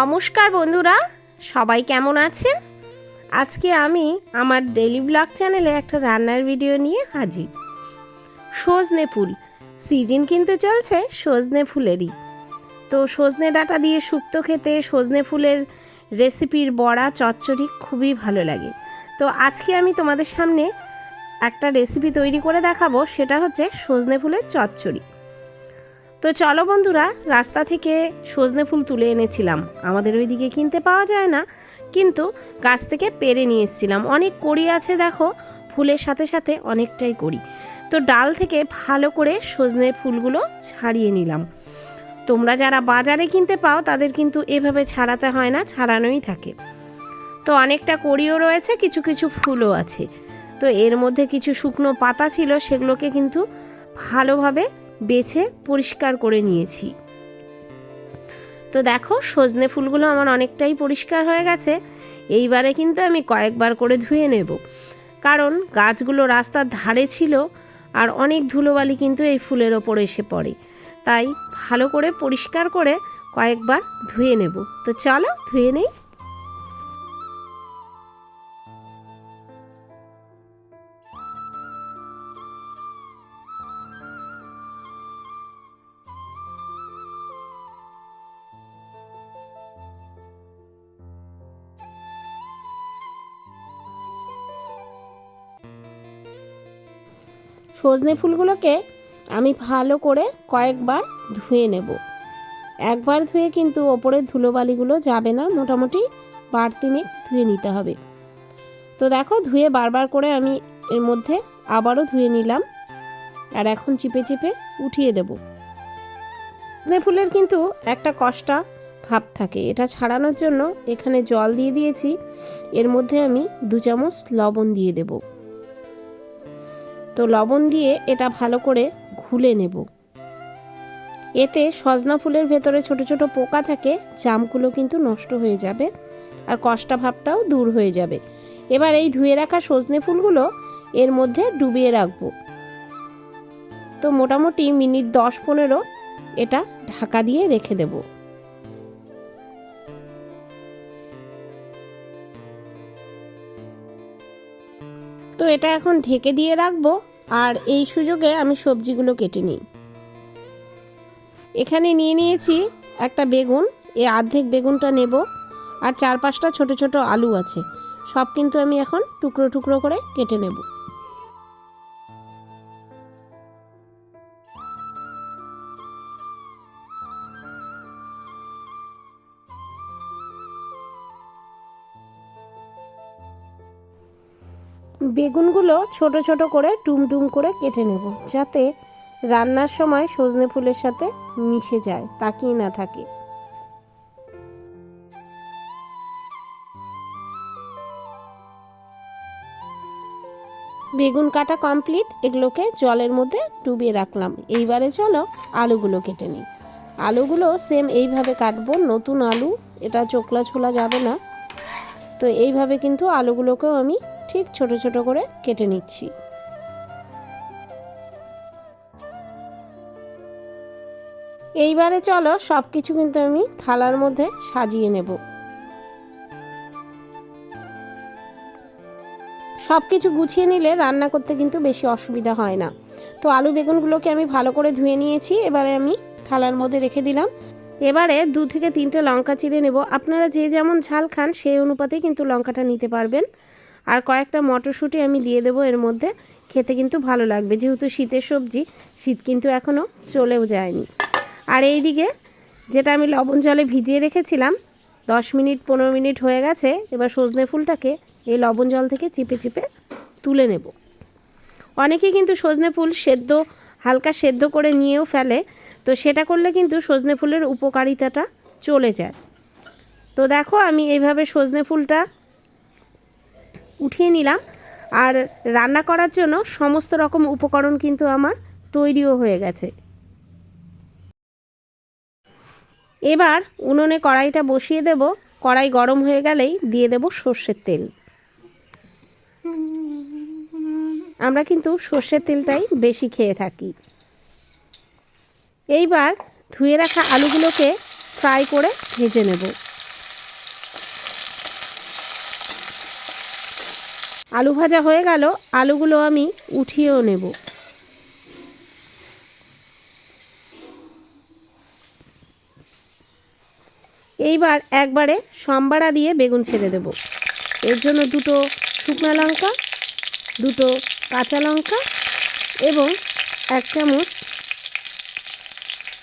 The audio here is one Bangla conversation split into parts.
নমস্কার বন্ধুরা, সবাই কেমন আছেন? আজকে আমি আমার ডেলি ব্লগ চ্যানেলে একটা রান্নার ভিডিও নিয়ে হাজির। সজনে ফুল সিজন কিন্তু চলছে সজনে ফুলেরই। তো সজনে ডাঁটা দিয়ে শুক্তো খেতে সজনে ফুলের রেসিপির বড়া, চচ্চড়ি খুবই ভালো লাগে। তো আজকে আমি তোমাদের সামনে একটা রেসিপি তৈরি করে দেখাবো, সেটা হচ্ছে সজনে ফুলের চচ্চড়ি। তো চলো বন্ধুরা, রাস্তা থেকে সজনে ফুল তুলে এনেছিলাম। আমাদের ওইদিকে কিনতে পাওয়া যায় না, কিন্তু গাছ থেকে পেরে নিয়ে এসেছিলাম। অনেক কড়ি আছে দেখো, ফুলের সাথে সাথে অনেকটাই কড়ি। তো ডাল থেকে ভালো করে সজনে ফুলগুলো ছাড়িয়ে নিলাম। তোমরা যারা বাজারে কিনতে পাও, তাদের কিন্তু এভাবে ছাড়াতে হয় না, ছাড়ানোই থাকে। তো অনেকটা কড়িও রয়েছে, কিছু কিছু ফুলও আছে। তো এর মধ্যে কিছু শুকনো পাতা ছিল, সেগুলোকে কিন্তু ভালোভাবে বেছে পরিষ্কার করে নিয়েছি। তো দেখো, সজনে ফুলগুলো আমার অনেকটাই পরিষ্কার হয়ে গেছে। এইবারে কিন্তু আমি কয়েকবার করে ধুয়ে নেব। কারণ গাছগুলো রাস্তার ধারে ছিল আর অনেক ধুলোবালি কিন্তু এই ফুলের ওপর এসে পড়ে। তাই ভালো করে পরিষ্কার করে কয়েকবার ধুয়ে নেব। তো চলো, ধুয়ে নেই। সজনে ফুলগুলোকে আমি ভালো করে কয়েকবার ধুয়ে নেব। একবার ধুয়ে কিন্তু ওপরের ধুলোবালিগুলো যাবে না, মোটামুটি বার তিনেক ধুয়ে নিতে হবে। তো দেখো, ধুয়ে বারবার করে আমি এর মধ্যে আবারও ধুয়ে নিলাম আর এখন চিপে চিপে উঠিয়ে দেব। ফুলের কিন্তু একটা কষ্টা ভাব থাকে। এটা ছাড়ানোর জন্য এখানে জল দিয়ে দিয়েছি। এর মধ্যে আমি দু চামচ লবণ দিয়ে দেবো। তো লবণ দিয়ে এটা ভালো করে ঘুলে নেব। এতে সজনা ফুলের ভেতরে ছোট ছোট পোকা থাকে, জামগুলো কিন্তু নষ্ট হয়ে যাবে আর কষ্টা ভাবটাও দূর হয়ে যাবে। এবার এই ধুয়ে রাখা সজনে ফুলগুলো এর মধ্যে ডুবিয়ে রাখব। তো মোটামুটি মিনিট দশ পনেরো এটা ঢাকা দিয়ে রেখে দেবো। তো এটা এখন ঢেকে দিয়ে রাখব আর এই সুযোগে আমি সবজিগুলো কেটে নিই। এখানে নিয়ে নিয়েছি একটা বেগুন, এ আর্ধেক বেগুনটা নেব আর চার পাঁচটা ছোট ছোট আলু আছে, সব কিন্তু আমি এখন টুকরো টুকরো করে কেটে নেব। বেগুনগুলো ছোট ছোট করে টুমটুম করে কেটে নেব, যাতে রান্নার সময় সজনে ফুলের সাথে মিশে যায় তাকিয়ে না থাকে। বেগুন কাটা কমপ্লিট, এগুলোকে জলের মধ্যে ডুবিয়ে রাখলাম। এইবারে চলো আলুগুলো কেটে নিই। আলুগুলো সেম এইভাবে কাটবো, নতুন আলু, এটা চোকলা ছোলা যাবে না। তো এইভাবে কিন্তু আলুগুলোকেও আমি ঠিক ছোট ছোট করে কেটে নিচ্ছি। এইবারে চলো সব কিছু কিন্তু আমি থালার মধ্যে সাজিয়ে নেব। সব কিছু গুছিয়ে নিলে রান্না করতে কিন্তু বেশি অসুবিধা হয় না। তো আলু বেগুনগুলোকে আমি ভালো করে ধুয়ে নিয়েছি, এবারে আমি থালার মধ্যে রেখে দিলাম। এবারে দু থেকে তিনটে লঙ্কা চিড়ে নেব। আপনারা যে যেমন ঝাল খান সেই অনুপাতে কিন্তু লঙ্কাটা নিতে পারবেন। আর কয়েকটা মটরশুঁটি আমি দিয়ে দেবো এর মধ্যে। খেতে কিন্তু ভালো লাগবে। যেহেতু শীতের সবজি, শীত কিন্তু এখনও চলেও যায়নি। আর এই দিকে যেটা আমি লবণ জলে ভিজিয়ে রেখেছিলাম, দশ মিনিট, পনেরো মিনিট হয়ে গেছে, এবার সজনে ফুলটাকে এই লবণ জল থেকে চিপে চিপে তুলে নেব। অনেকে কিন্তু সজনে ফুল সেদ্ধ, হালকা সেদ্ধ করে নিয়েও ফেলে, তো সেটা করলে কিন্তু সজনে ফুলের উপকারিতাটা চলে যায়। তো দেখো আমি এইভাবে সজনে ফুলটা উঠিয়ে নিলাম। আর রান্না করার জন্য সমস্ত রকম উপকরণ কিন্তু আমার তৈরিও হয়ে গেছে। এবার উনুনে কড়াইটা বসিয়ে দেব। কড়াই গরম হয়ে গেলেই দিয়ে দেব সর্ষের তেল। আমরা কিন্তু সর্ষের তেলটাই বেশি খেয়ে থাকি। এইবার ধুয়ে রাখা আলুগুলোকে ফ্রাই করে ভেজে নেব। আলু ভাজা হয়ে গেল, আলুগুলো আমি উঠিয়েও নেব। এইবার একবারে সম্বারা দিয়ে বেগুন ছেড়ে দেব। এর জন্য দুটো শুকনো লঙ্কা, দুটো কাঁচা লঙ্কা এবং এক চামচ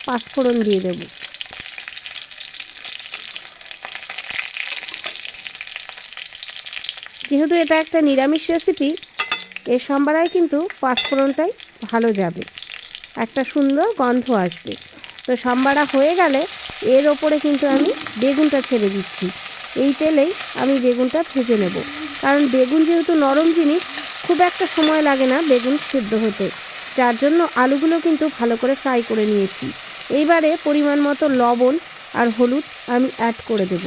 পাঁচফোড়ন দিয়ে দেব। যেহেতু এটা একটা নিরামিষ রেসিপি এর সম্বারায় কিন্তু পাঁচফোড়নটাই ভালো যাবে। একটা সুন্দর গন্ধ আসবে। তো সম্বারা হয়ে গেলে এর ওপরে কিন্তু আমি বেগুনটা ছেড়ে দিচ্ছি। এই তেলেই আমি বেগুনটা ভেজে নেব। কারণ বেগুন যেহেতু নরম জিনিস, খুব একটা সময় লাগে না বেগুন সেদ্ধ হতে। যার জন্য আলুগুলো কিন্তু ভালো করে ফ্রাই করে নিয়েছি। এইবারে পরিমাণ মতো লবণ আর হলুদ আমি অ্যাড করে দেব।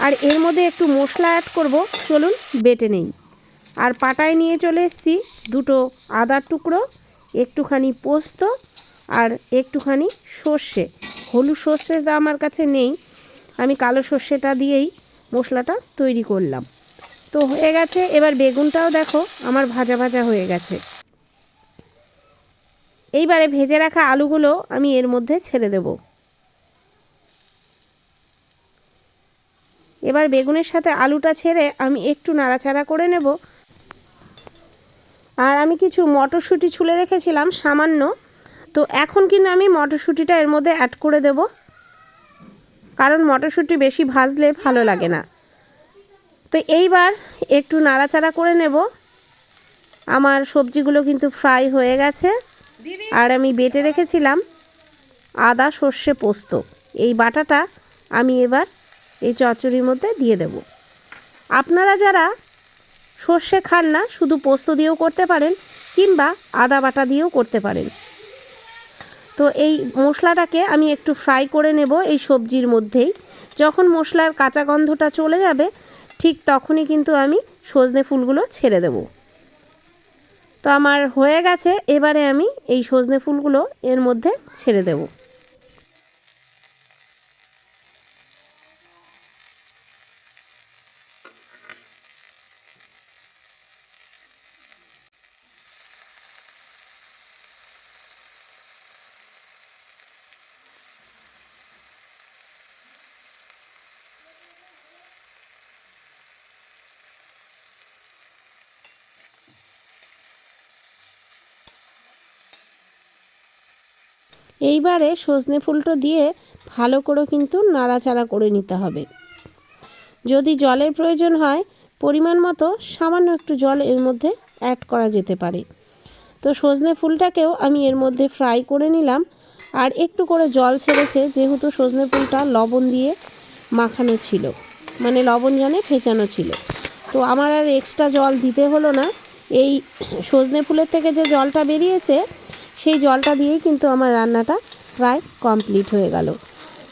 আর এর মধ্যে একটু মশলা অ্যাড করব। চলুন বেটে নেই। আর পাটায় নিয়ে চলে এসেছি দুটো আদার টুকরো, একটুখানি পোস্ত আর একটুখানি সর্ষে। হলুদ সর্ষেটা আমার কাছে নেই। আমি কালো সর্ষেটা দিয়েই মশলাটা তৈরি করলাম। তো হয়ে গেছে। এবার বেগুনটাও দেখো, আমার ভাজা ভাজা হয়ে গেছে। এইবারে ভেজে রাখা আলুগুলো আমি এর মধ্যে ছেড়ে দেব। এবার বেগুনের সাথে আলুটা ছেড়ে আমি একটু নাড়াচাড়া করে নেব। আর আমি কিছু মটরশুঁটি ছুলে রেখেছিলাম, সামান্য। তো এখন কিন্তু আমি মটরশুঁটিটা এর মধ্যে অ্যাড করে দেব। কারণ মটরশুঁটি বেশি ভাজলে ভালো লাগে না। তো এইবার একটু নাড়াচাড়া করে নেব। আমার সবজিগুলো কিন্তু ফ্রাই হয়ে গেছে। আর আমি বেটে রেখেছিলাম আদা সর্ষে পোস্ত। এই বাটাটা আমি এবার এই চচ্চড়ির মধ্যে দিয়ে দেব। আপনারা যারা সর্ষে খান না, শুধু পোস্ত দিয়েও করতে পারেন কিংবা আদা বাটা দিয়েও করতে পারেন। তো এই মশলাটাকে আমি একটু ফ্রাই করে নেব এই সবজির মধ্যেই। যখন মশলার কাঁচা গন্ধটা চলে যাবে, ঠিক তখনই কিন্তু আমি সজনে ফুলগুলো ছেড়ে দেব। তো আমার হয়ে গেছে, এবারে আমি এই সজনে ফুলগুলো এর মধ্যে ছেড়ে দেবো। এইবারে সজনে ফুলটো দিয়ে ভালো করে কিন্তু নাড়াচাড়া করে নিতে হবে। যদি জলের প্রয়োজন হয়, পরিমাণ মতো সামান্য একটু জল এর মধ্যে অ্যাড করা যেতে পারে। তো সজনে ফুলটাকেও আমি এর মধ্যে ফ্রাই করে নিলাম। আর একটু করে জল ছেড়েছে, যেহেতু সজনে ফুলটা লবণ দিয়ে মাখানো ছিল। মানে লবণ জানে ফেঁচানো ছিল। তো আমার আর এক্সট্রা জল দিতে হলো না। এই সজনে ফুলের থেকে যে জলটা বেরিয়েছে সেই জলটা দিয়েই কিন্তু আমার রান্নাটা প্রায় কমপ্লিট হয়ে গেল।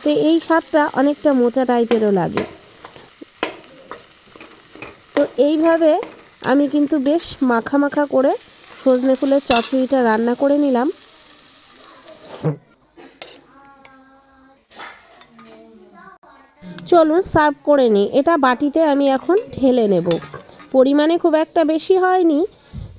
তো এই স্বাদটা অনেকটা মোচা টাইপেরও লাগে। তো এইভাবে আমি কিন্তু বেশ মাখা মাখা করে সজনে ফুলের চচ্চড়িটা রান্না করে নিলাম। চলুন সার্ভ করে নিই। এটা বাটিতে আমি এখন ঢেলে নেব। পরিমাণে খুব একটা বেশি হয়নি।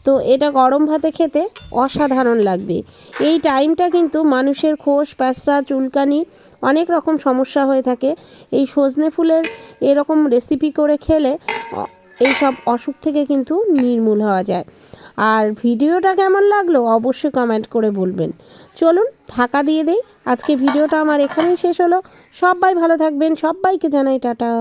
তো এটা গরম ভাতে খেতে অসাধারণ লাগবে। এই টাইমটা কিন্তু মানুষের খোস প্যাঁচড়া, চুলকানি, অনেক রকম সমস্যা হয়ে থাকে। এই সজনে ফুলের এরকম রেসিপি করে খেলে এই সব অসুখ থেকে কিন্তু নির্মূল হওয়া যায়। আর ভিডিওটা কেমন লাগল অবশ্যই কমেন্ট করে বলবেন। চলুন, ঢাকা দিয়ে দেই। আজকে ভিডিওটা আমার এখানেই শেষ হলো। সবাই ভালো থাকবেন। সবাইকে জানাই টাটা।